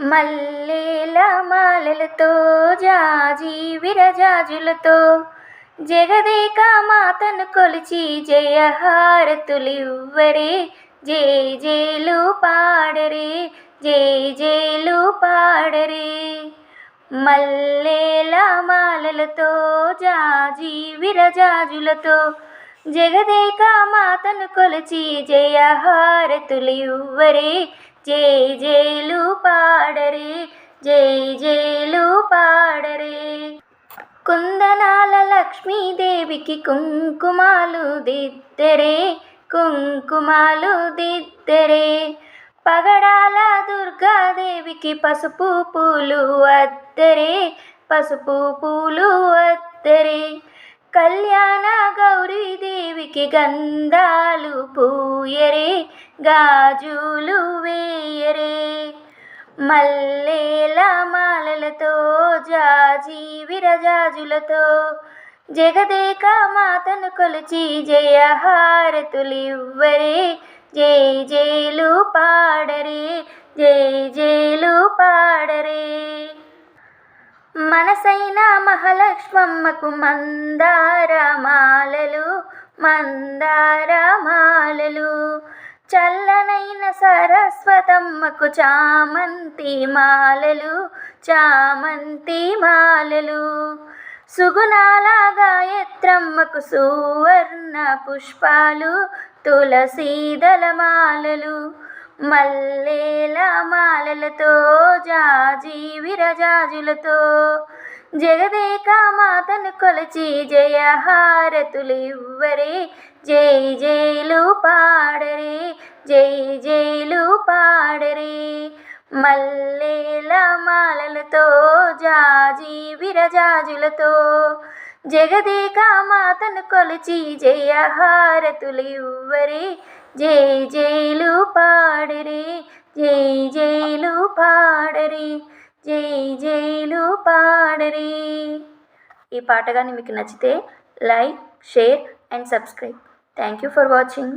మల్లేల మాలలతో జాజి విరజాజులతో జగదేక మాతను కొలిచి జయహారతులివ్వరే. జయ జయలు పాడరే జయ జయలు పాడరే. మల్లేల మాలలతో జాజి విరజాజులతో జగదేక మాతను కొలిచి జయహారతులివ్వరే. జై జైలు పాడరే జై జైలు పాడరే. కుందనాల లక్ష్మీదేవికి కుంకుమాలు దిద్దరే కుంకుమాలు దిద్దరే. పగడాల దుర్గాదేవికి పసుపు పూలు అద్దరే పసుపు పూలు అద్దరే. కళ్యాణ గౌరీదేవికి గంధాలు పూయరే గాజులు వేయరే. మల్లేల మాలలతో జాజి విరజాజులతో జగదేక మాతను కొలిచి జయహారతులివ్వరే. జై జైలు పాడరే జై జైలు పాడరే. మనసైన మహాలక్ష్మమ్మకు మందారమాలలు మందారమాలలు చల్లనైన సరస్వతమ్మకు చామంతి మాలలు చామంతి మాలలు. సుగుణాల గాయత్రమ్మకు సువర్ణ పుష్పాలు తులసీదల మాలలు మల్లేల మాలలతో జాజీ విరజాజులతో జగదేక మాతను కొలిచి జయహారతులివ్వరే. జై జైలు పాడరే జై జైలు పాడరే. మల్లేల మాలలతో జాజి విరజాజులతో జగదేక మాతను కొలిచి జయహారతులివ్వరే. జై జైలు పాడరే జై జైలు పాడరే. జై జై పాడరే. ఈ పాట కానీ మీకు నచ్చితే like share and subscribe. Thank you for watching.